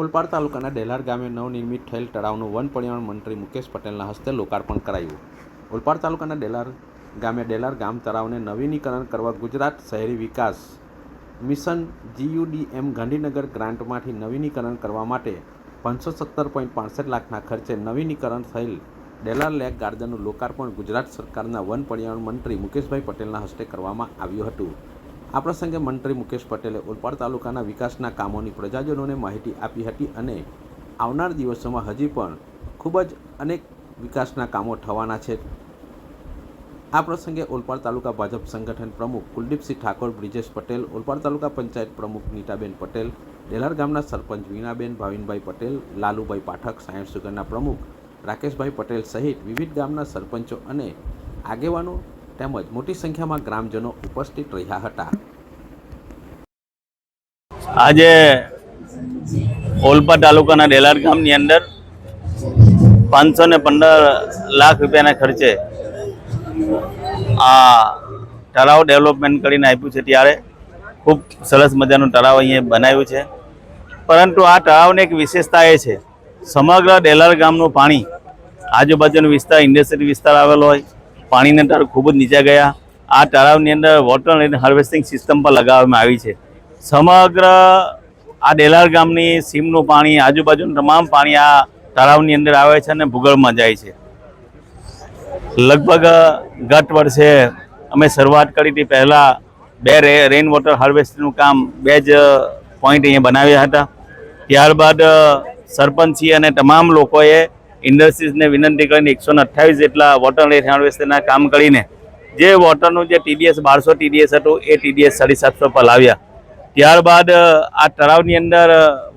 ઓલપાડ તાલુકાના ડેલાર ગામે નવનિર્મિત થયેલ તળાવનું વન પર્યાવરણ મંત્રી મુકેશ પટેલના હસ્તે લોકાર્પણ કરાયું. ઓલપાડ તાલુકાના ડેલાર ગામે ડેલાર ગામ તળાવને નવીનીકરણ કરવા ગુજરાત શહેરી વિકાસ મિશન જીયુડીએમ ગાંધીનગર ગ્રાન્ટમાંથી નવીનીકરણ કરવા માટે પાંચસો સત્તર પોઈન્ટ પાસઠ લાખના ખર્ચે નવીનીકરણ થયેલ ડેલાર લેક ગાર્ડનનું લોકાર્પણ ગુજરાત સરકારના વન પર્યાવરણ મંત્રી મુકેશભાઈ પટેલના હસ્તે કરવામાં આવ્યું હતું. આ પ્રસંગે મંત્રી મુકેશ પટેલે ઓલપાડ તાલુકાના વિકાસના કામોની પ્રજાજનોને માહિતી આપી હતી અને આવનાર દિવસોમાં હજી પણ ખૂબ જ અનેક વિકાસના કામો થવાના છે. આ પ્રસંગે ઓલપાડ તાલુકા ભાજપ સંગઠન પ્રમુખ કુલદીપસિંહ ઠાકોર, બ્રિજેશ પટેલ, ઓલપાડ તાલુકા પંચાયત પ્રમુખ નીતાબેન પટેલ, ડેલાર ગામના સરપંચ વીણાબેન, ભાવિનભાઈ પટેલ, લાલુભાઈ પાઠક સાયન્સ સુગરના પ્રમુખ રાકેશભાઈ પટેલ સહિત વિવિધ ગામના સરપંચો અને આગેવાનો તેમજ મોટી સંખ્યામાં ગ્રામજનો ઉપસ્થિત રહ્યા હતા. આજે ઓલપા તાલુકાના ડેલાર ગામની અંદર પાંચસો ને પંદર લાખ રૂપિયાના ખર્ચે આ તળાવ ડેવલપમેન્ટ કરીને આપ્યું છે ત્યારે. ખૂબ સરસ મજાનું તળાવ અહીંયા બનાવ્યું છે. પરંતુ આ તળાવની એક વિશેષતા એ છે, સમગ્ર ડેલાર ગામનું પાણી આજુબાજુનો વિસ્તાર ઇન્ડસ્ટ્રી વિસ્તાર આવેલો હોય પાણીના ટાર ખૂબ જ નીચે ગયા. આ તળાવની અંદર વોટર એન્ડ હાર્વેસ્ટિંગ સિસ્ટમ પર લગાવવામાં આવી છે. સમગ્ર આ ડેલાર ગામની સીમનું પાણી, આજુબાજુનું તમામ પાણી આ તળાવની અંદર આવે છે અને ભૂગોળમાં જાય છે. લગભગ ગત વર્ષે અમે શરૂઆત કરી હતી. પહેલાં બે રે રેઇન વોટર હાર્વેસ્ટિંગનું કામ બે જ પોઈન્ટ અહીંયા બનાવ્યા હતા. ત્યારબાદ સરપંચી અને તમામ લોકોએ ઇન્ડસ્ટ્રીઝને વિનંતી કરીને એકસો અઠ્ઠાવીસ જેટલા વોટર હાર્વેસ્ટના કામ કરીને જે વોટરનું જે ટીડીએસ બારસો ટીડીએસ હતું, એ ટીડીએસ સાડી સાતસો પર લાવ્યા. ત્યારબાદ આ તળાવની અંદર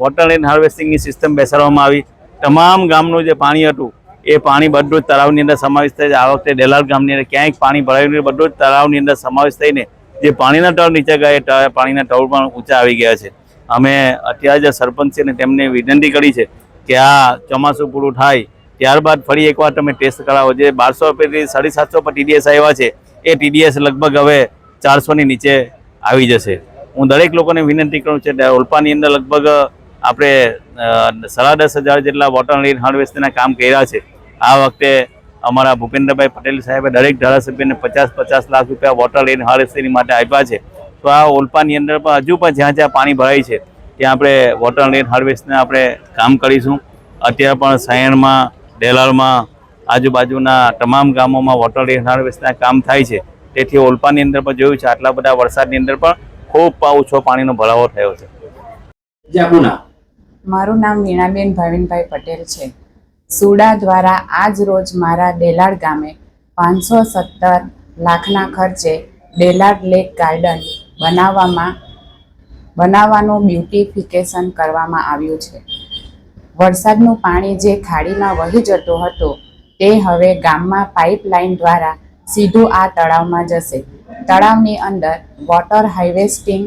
વોટર રેન હાર્વેસ્ટિંગની સિસ્ટમ બેસાડવામાં આવી. તમામ ગામનું જે પાણી હતું, એ પાણી બધું જ તળાવની અંદર સમાવેશ થાય છે. આ વખતે ડેલાલ ગામની અંદર ક્યાંય પાણી ભરાયું બધું જ તળાવની અંદર સમાવેશ થઈને જે પાણીના તળ નીચે ગયા, એ પાણીના તળ પણ ઊંચા આવી ગયા છે. અમે અત્યારે જે સરપંચ છે તેમને વિનંતી કરી છે કે આ ચોમાસું પૂરું થાય, ત્યારબાદ ફરી એકવાર તમે ટેસ્ટ કરાવો. જે બારસો રૂપિયાથી સાડી સાતસો પર ટીડીએસ આવ્યા છે, એ ટીડીએસ લગભગ હવે ચારસોની નીચે આવી જશે. હું દરેક લોકોને વિનંતી કરું છું ઓલપાની અંદર લગભગ આપણે સાડા દસ હજાર જેટલા વોટર રેન હાર્વેસ્ટના કામ કર્યા છે. આ વખતે અમારા ભૂપેન્દ્રભાઈ પટેલ સાહેબે દરેક ધારાસભ્યને પચાસ પચાસ લાખ રૂપિયા વોટર લીન હાર્વેસ્ટિંગ માટે આપ્યા છે. તો આ ઓલપાની અંદર પણ હજુ પણ જ્યાં જ્યાં પાણી ભરાય છે ત્યાં આપણે વોટર લેન હાર્વેસ્ટને આપણે કામ કરીશું. અત્યારે પણ સાયણમાં ડેલારમાં આજુબાજુના તમામ ગામોમાં વોટર રેન હાર્વેસ્ટના કામ થાય છે. તેથી ઓલપાની અંદર પણ જોયું છે આટલા બધા વરસાદની અંદર પણ ખૂબ ઓછો પાણીનો ભરાવો થયો છે. મારું નામ વીણાબેન ભાવિનભાઈ પટેલ છે. સુડા દ્વારા આજ રોજ મારા ડેલાડ ગામે પાંચસો સત્તર લાખના ખર્ચે ડેલાડ લેક ગાર્ડન બનાવવામાં બનાવવાનું બ્યુટિફિકેશન કરવામાં આવ્યું છે. વરસાદનું પાણી જે ખાડીમાં વહી જતું હતું, તે હવે ગામમાં પાઇપલાઇન દ્વારા સીધું આ તળાવમાં જશે. તળાવની અંદર વોટર હાર્વેસ્ટિંગ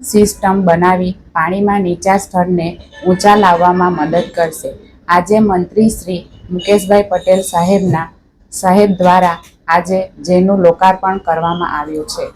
સિસ્ટમ બનાવી પાણીમાં નીચા સ્તરને ઊંચા લાવવામાં મદદ કરશે. આજે મંત્રી શ્રી મુકેશભાઈ પટેલ સાહેબના સાહેબ દ્વારા આજે જેનું લોકાર્પણ કરવામાં આવ્યું છે.